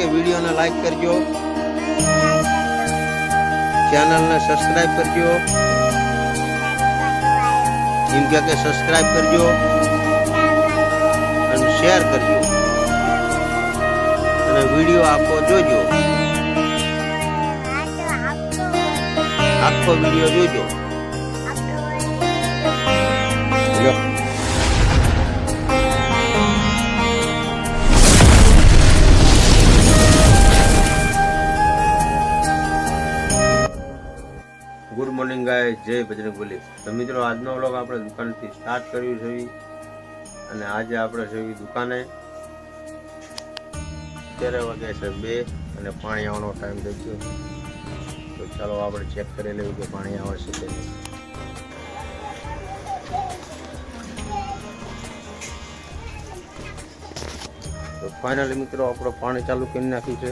કે વિડીયોને લાઈક કરજો. ચેનલને સબસ્ક્રાઈબ કરજો. એમ કે કે સબસ્ક્રાઇબ કરજો અને શેર કરજો. અને વીડિયો આખો જોજો. આખો વીડિયો જોજો. ગાય જય બજરંગ બલી. તો મિત્રો, આજનો વ્લોગ આપણે દુકાનથી સ્ટાર્ટ કર્યું છે અને આજે આપણે છે દુકાને અત્યારે વાગે છે બે અને પાણી આવવાનો ટાઈમ થઈ ગયો. તો ચાલો આપણે ચેક કરી લેવું કે પાણી આવે છે કે નહીં. તો ફાઇનલી મિત્રો, આપણે પાણી ચાલુ કરી નાખ્યું છે.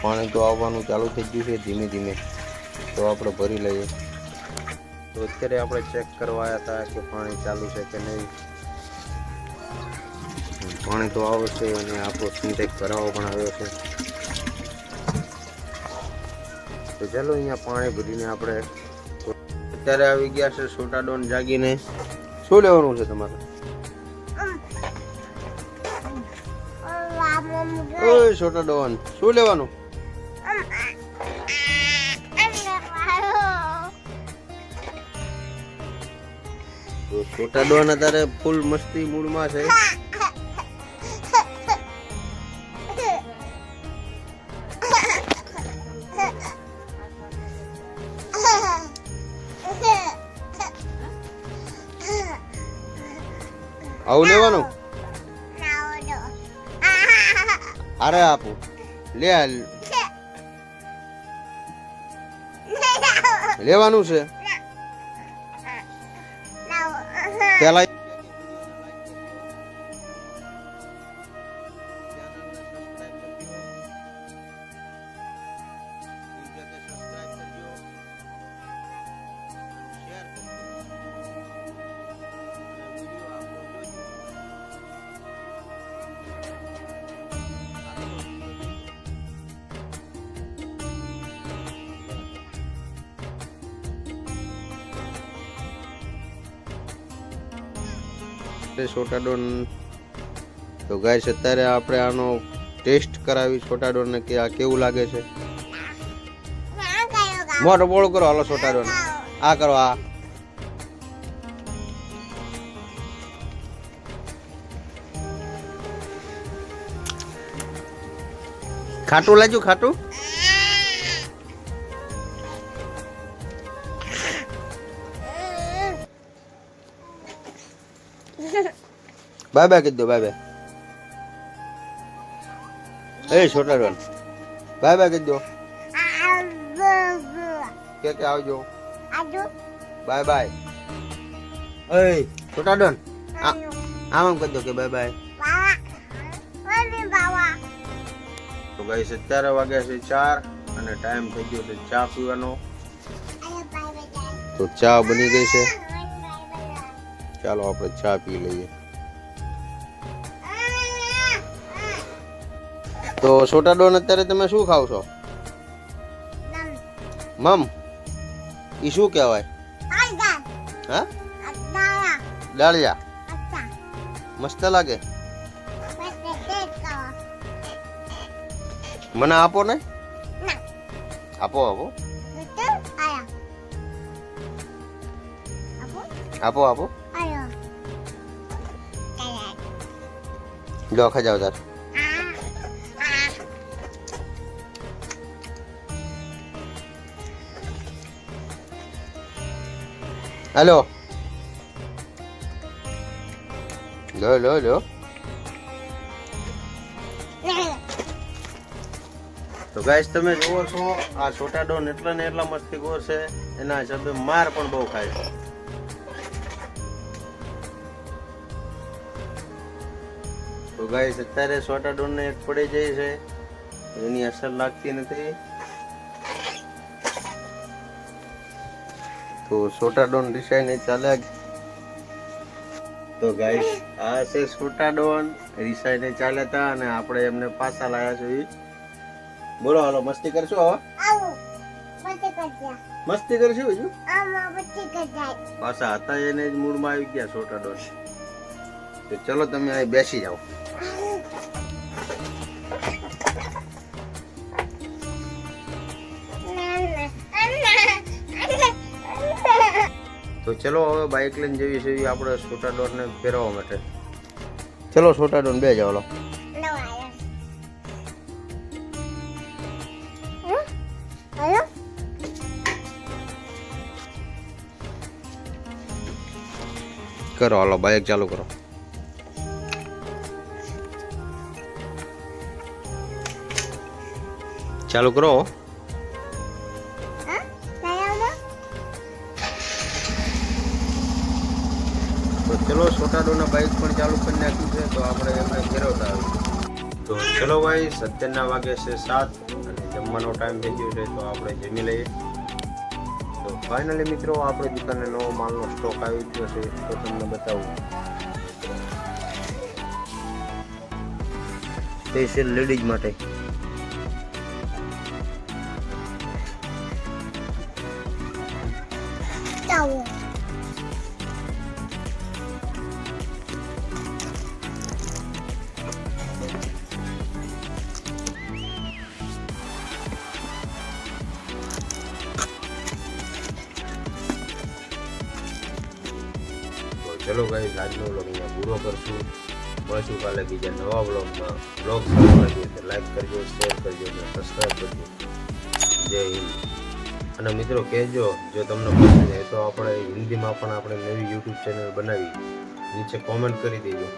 પાણી તો આવવાનું ચાલુ થઈ ગયું છે ધીમે ધીમે તો આપણે ભરી લઈએ તો અત્યારે આપણે ચેક કરવા આવ્યા હતા કે પાણી ચાલુ છે કે નહીં પાણી તો આવશે અને આપણો સિન્ટેક ભરાવો પણ આવ્યો છે તો ચાલો અહીંયા પાણી ભરીને આપણે અત્યારે આવી ગયા છે સોટાડોન જાગીને શું લેવાનું છે તમારે ઓય છોટા ડોન શું લેવાનું છોટા ડોન અત્યારે ફૂલ મસ્તી મૂડમાં છે આવું લેવાનું અરે આપું લે લેવાનું છે. છોટા ડોન તો ગાઈસ, અત્યારે આપણે આનો ટેસ્ટ કરાવી છોટાડોનને કે આ કેવું લાગે છે. મોટો બોળો કરો, હાલો છોટાડોન. આ કરો, આ. ખાટું લાગ્યું, ખાટું? બાય બાય કીધું બાય બાય. એ છોટા ડોન બાય બાય કીધું કે કે આવજો. Bye bye. એ છોટા ડોન આમ આમ કહી દો કે બાય બાય. તો ગઈ અત્યારે વાગ્યા છે ચાર અને ટાઈમ થઈ ગયો છે ચા પીવાનો. તો ચા બની ગઈ છે. ચાલો આપણે ચા પી લઈએ. તો છોટા ડોન અત્યારે તમે શું ખાવ છો? મમ. ઈ શું કહેવાય? હા? ડાળિયા મસ્ત લાગે? મને આપો ને? આપો. આપો. આપો આપો. લો ખજાવ તાર હેલો. લો લો લો. તો ગાઈસ તમે જુઓ છો, આ છોટા ડોન એટલા ને એટલા મસ્તી છે એના હિસાબે માર પણ બહુ ખાય છે. તો ગાઈસ અત્યારે છોટા ડોન ને એક પડી જાય છે. એની અસર લાગતી નથી. તો સોટાડોન નહીં ચાલે. તો ગાઈસ આ છે સોટાડોન રિસાઈને ચાલે હતા અને આપણે એમને પાછા લાયા છે બોલો હાલો મસ્તી કરશો હવે? મસ્તી કરશું બીજું પાછા હતા એને જ મૂડમાં આવી ગયા સોટા ડોન તો ચલો તમે અહીં બેસી જાઓ. તો ચલો હવે બાઇક લઈને જઈએ છે આપણે છોટા ડોનને ફેરવવા માટે. ચલો છોટા ડોન બે જાવ કરો, હાલો બાઇક ચાલુ કરો. ચાલુ કરો. તો ચલો છોટા ડોના બાઇક પણ ચાલુ કરી નાખ્યું છે તો આપણે એમને ફેરવતા આવીએ. તો ચલો ભાઈ સત્તરના વાગે છે સાત અને જમવાનો ટાઈમ થઈ ગયો છે તો આપણે જમી લઈએ. તો ફાઇનલી મિત્રો આપણી દુકાને નવો માલનો સ્ટોક આવી ગયો છે તો તમને બતાવું. સ્પેશિયલ લેડીઝ માટે. તો ચલો ગાઈસ આજનો વ્લોગ અહીંયા પૂરો કરશું. મળશું કાલે બીજા નવા વ્લોગમાં વ્લોગ સારો લાગ્યો તો લાઈક કરજો શેર કરજો અને સબસ્ક્રાઈબ કરજો. જય હિન્દ. અને મિત્રો કહેજો, જો તમને પસંદ હોય તો આપણે હિન્દીમાં પણ આપણે નવી યુટ્યુબ ચેનલ બનાવી. નીચે કોમેન્ટ કરી દેજો.